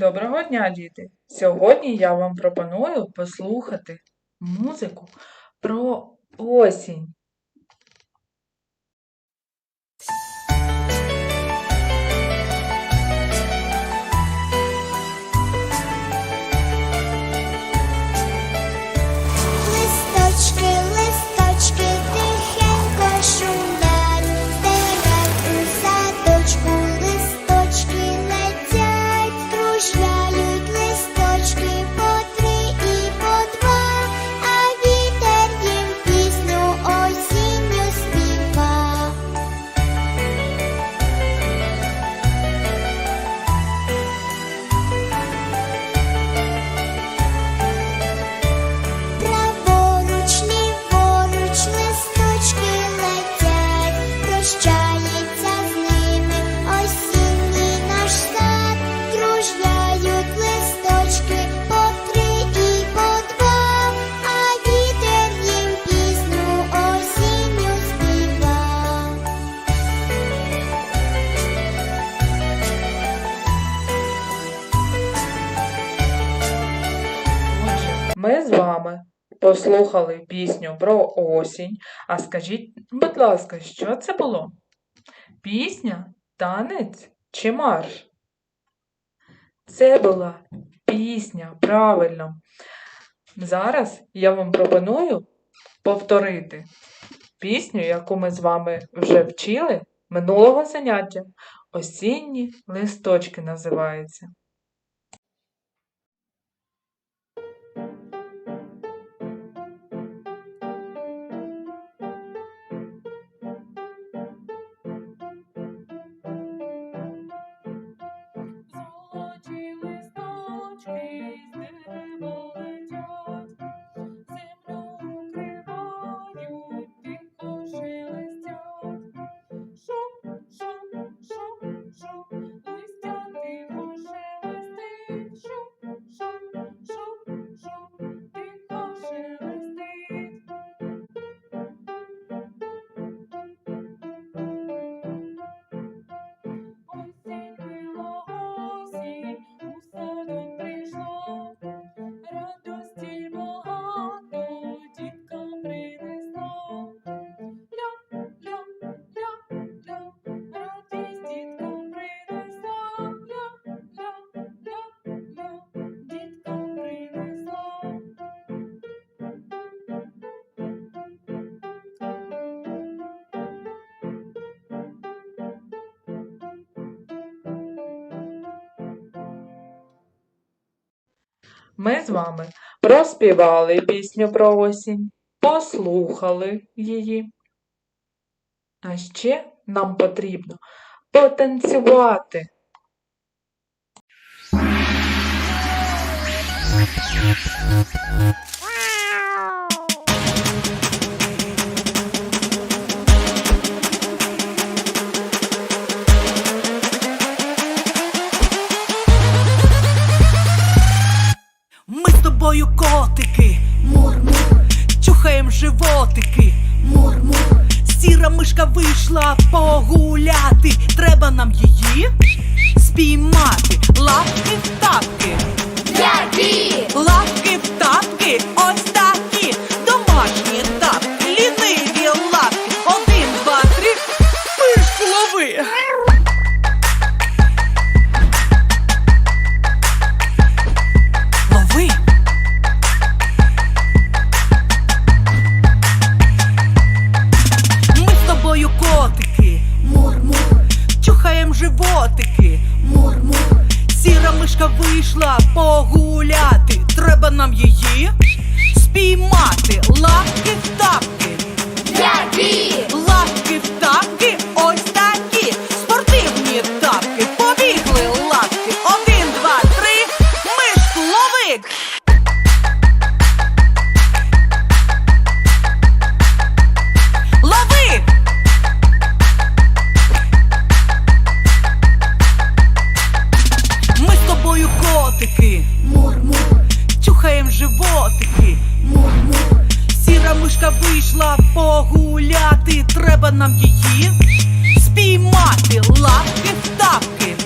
Доброго дня, діти! Сьогодні я вам пропоную послухати музику про осінь. Ми з вами послухали пісню про осінь. А скажіть, будь ласка, що це було? Пісня, танець чи марш? Це була пісня, правильно. Зараз я вам пропоную повторити пісню, яку ми з вами вже вчили минулого заняття. Осінні листочки називається. Ми з вами проспівали пісню про осінь, послухали її. А ще нам потрібно потанцювати. Ми животики. мур-мур, Сіра мишка вийшла погуляти. Треба нам її спіймати. Лапки в тапки, які? лапки в тапки, ось такі. Домашні тапки, ліниві лапки. Один, два, три, мишку лови. Лови. Нам її животики. Му-му. Сіра мишка вийшла погуляти. Треба нам її спіймати лапки в тапки.